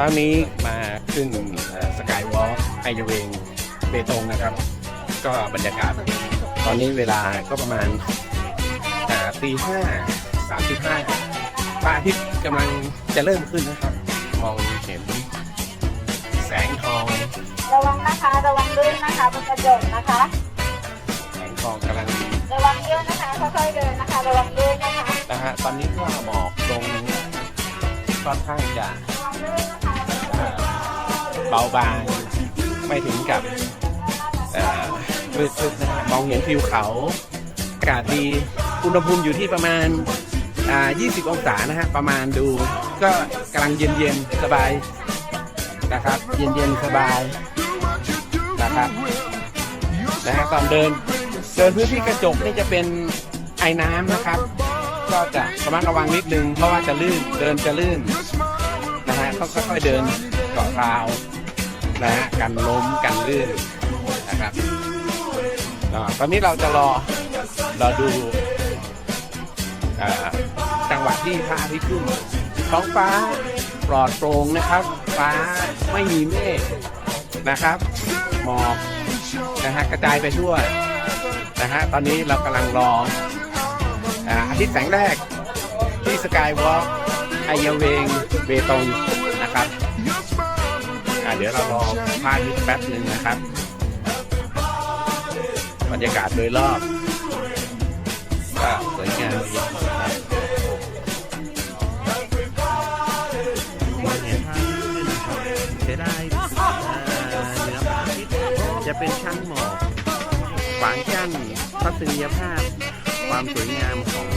ช้านี้มาขึ้นสกายวอล์กไอเวงเบตงนะครับ ก็บรรยากาศ ตอนนี้เวลาก็ประมาณอ่าตีห้าสามสิบห้าพระอาทิตย์กำลังจะเริ่มขึ้นนะครับ มองเห็นแสงทอง ระวังนะคะ ระวังลื่นนะคะบนกระจกนะคะ แสงทองกำลัง ระวังเยอะนะคะค่อยๆเดินนะคะ ระวังลื่นนะคะนะฮะตอนนี้ก็หมอกลงค่อนข้างจะระวังลื่นนะคะอ่า เบาบาง ไม่ถึงกับมืดๆนะฮะมองเห็นทิวเขา อากาศดี อุณหภูมิอยู่ที่ประมาณ 20 องศานะฮะ ประมาณดู ก็กำลังเย็นๆ สบายนะครับ เย็นๆ สบายนะครับนะฮะตอนเดิน เดินพื้นที่กระจกนี่จะเป็นไอ้น้ำนะครับ ก็จะระมัดระวังนิดนึง เพราะว่าจะลื่น เดินจะลื่นนะฮะต้องค่อยๆเดินเกาะราว นะฮะกันล้มกันลื่นนะครับอตอนนี้เราจะรอรอดูจังหวะที่พระอาทิตย์ขึ้นท้องฟ้าปลอดโปร่งนะครับ ฟ้าไม่มีเมฆนะครับหมอกนะฮะกระจายไปทั่วนะฮะตอนนี้เรากำลังรออาทิตย์แสงแรกที่สกายวอล์กไอเยเวงเบตงนะครับ อ่าเดี๋ยวเรารอพระอาทิตย์แป๊บหนึ่งนะครับ บรรยากาศโดยรอบก็สวยงามดีนะครับเห็นภาพที่ขึ้นนะครับเสียดายอ่าเหนือพระอาทิตย์จะเป็นชั้นหมอกขวางกั้นทัศนียภาพ ความสวยงามของ